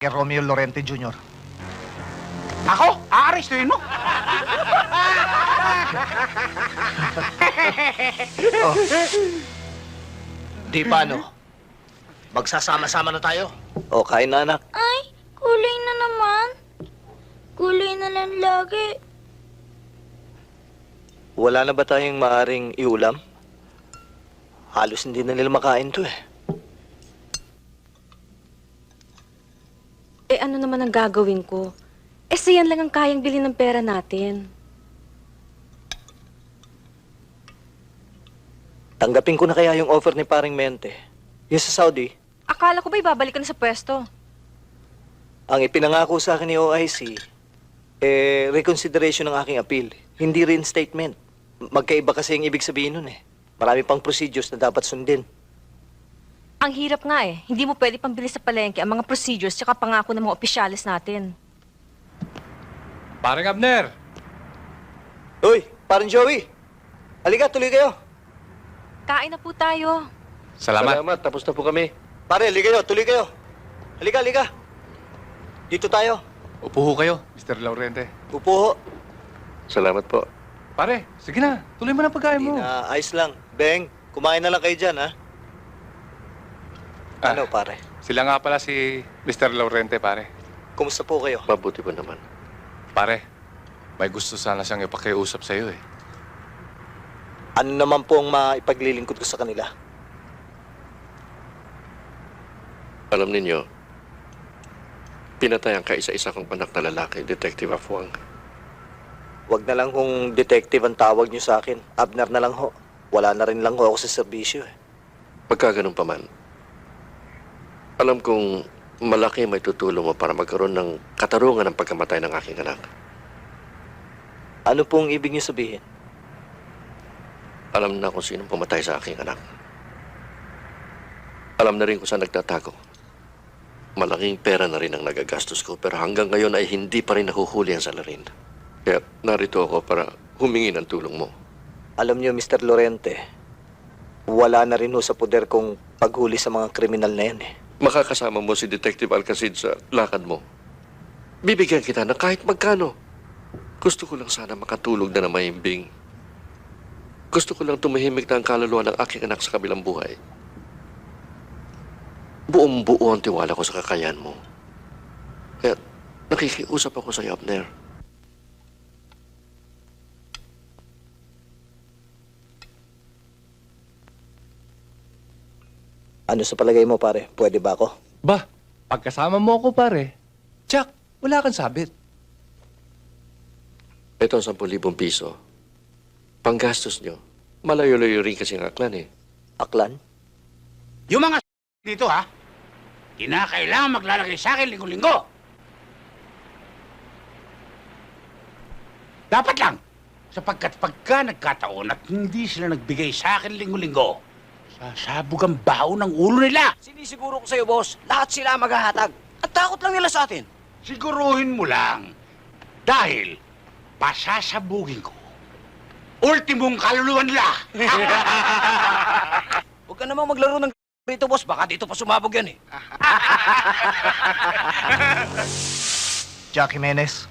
kay Romeo Lorente Jr. Ako? Aarestuhin mo? Oh. Di paano? Magsasama-sama na tayo. O, kain na anak. Ay, kulay na naman. Kulay na lang lagi. Wala na ba tayong maaring iulam? Halos hindi na nila makain to eh. Eh ano naman ang gagawin ko? Eh siyan lang ang kayang bilhin ng pera natin. Tanggapin ko na kaya yung offer ni paring Mente. Yung sa Saudi, Akala ko ba ibabalik ka na sa pwesto? ang ipinangako sa akin ni OIC, eh, reconsideration ng aking appeal. Hindi reinstatement. Magkaiba kasi yung ibig sabihin nun eh. Marami pang procedures na dapat sundin. Ang hirap nga eh. Hindi mo pwede pambili sa palengke ang mga procedures tsaka pangako ng mga opisyalis natin. Parang Abner! Uy, parang Joey! Halika, tuloy kayo. Kain na po tayo. Salamat. tapos na po kami. Pare, halika kayo, tuloy kayo. Halika, halika. Dito tayo. Upo ho kayo, Mr. Laurente. Upo ho. Salamat po. Pare, sige na. Tuloy mo na pagkain Hindi mo. na, ayos lang. Beng, kumain na lang kayo dyan, ha? Ah. Ano, pare? Sila nga pala si Mr. Laurente, pare. Kumusta po kayo? Mabuti pa naman. Pare, may gusto sana siyang ipakiusap sa'yo eh. Ano naman po ang maipaglilingkod ko sa kanila? Alam ninyo, pinatay ang kaisa-isa kong anak na lalaki, Detective Afuang. Huwag na lang kung detective ang tawag niyo sa akin. Abner na lang ho. Wala na rin lang ho ako sa serbisyo, eh. Pagka ganun pa man, alam kong malaki may tutulong mo para magkaroon ng katarungan ng pagkamatay ng aking anak. Ano pong ibig niyo sabihin? Alam na kung sinong pumatay sa aking anak. Alam na rin kung saan nagtatago. Malaking pera na rin ang nagagastos ko pero hanggang ngayon ay hindi pa rin nahuhuli ang salarin. Kaya narito ako para humingi ng tulong mo. Alam niyo, Mr. Lorente, wala na rin ho sa poder kong paghuli sa mga kriminal na yan, eh. Makakasama mo si Detective Alcacid sa lakad mo. Bibigyan kita ng kahit magkano. Gusto ko lang sana makatulog na na mahimbing. Gusto ko lang tumahimik na ang kaluluwa ng aking anak sa kabilang buhay. Buong buo ang tiwala ko sa kakayahan mo. Kaya nakikiusap ako sa iyo, Abner. Ano sa palagay mo, pare? Pwede ba ako? Ba, pagkasama mo ako, pare. Jack, wala kang sabit. Ito ang 10,000 piso. Panggastos nyo. Malayo-layo rin kasi ang aklan eh. Aklan? Yung mga dito ha, kinakailangan maglalagay sa akin linggo-linggo. Dapat lang, sapagkat pagka nagkataon at hindi sila nagbigay sa akin linggo-linggo, sasabog ang baho ng ulo nila. Sinisiguro ko sa'yo, boss, lahat sila maghahatag. At takot lang nila sa atin. Siguruhin mo lang. Dahil pasasabugin ko. Ultimong kaluluwa nila. Huwag ka namang maglaro ng rito, boss. Baka dito pa sumabog yan eh. Jack Jimenez,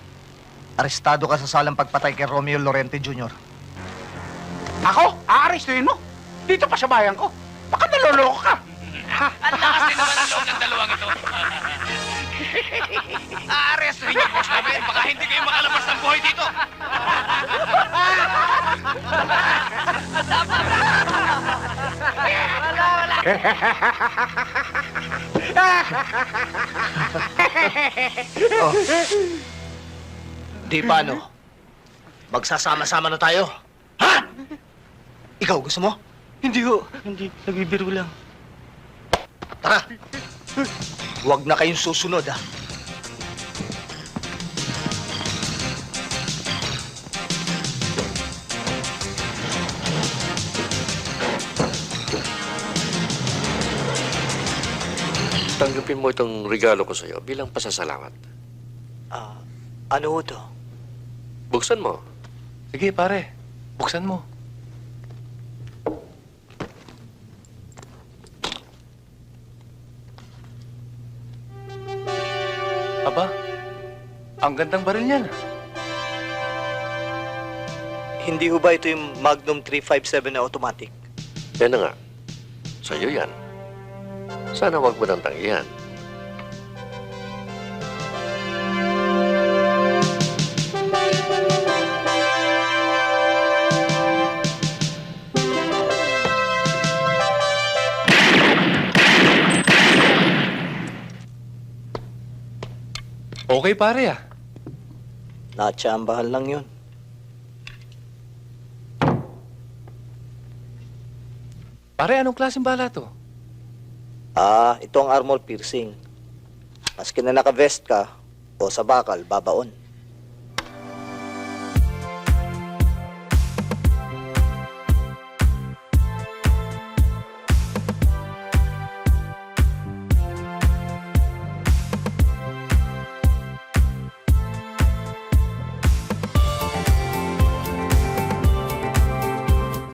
arestado ka sa salang pagpatay kay Romeo Lorente Jr. Ako? Aarestuhin mo? Dito pa sa bayan ko? Baka naloloko ka. Ang lakas din naman ang loob ng dalawang ito. Aarestuhin niyo, boss namin. Baka hindi kayo makalabas ng buhay dito. Oh. Di paano? Magsasama-sama na tayo. Ha? Ikaw, gusto mo? Hindi ho. Hindi. Nagbibiro lang. Tara! Huwag na kayong susunod, ha? Tanggapin mo itong regalo ko sa iyo bilang pasasalamat. Ah, ano ho to? Buksan mo. Sige, pare. Buksan mo. Aba, ang gandang baril niyan. Hindi ho ba ito yung Magnum 357 na automatic? Yan na nga. Sa'yo yan. Sana wag mo nang tanggihan. Okay pare ah. Natsambahan lang yun. Pare, anong klaseng bala to? Ah, ito ang armor piercing. Maski na naka-vest ka o sa bakal, babaon.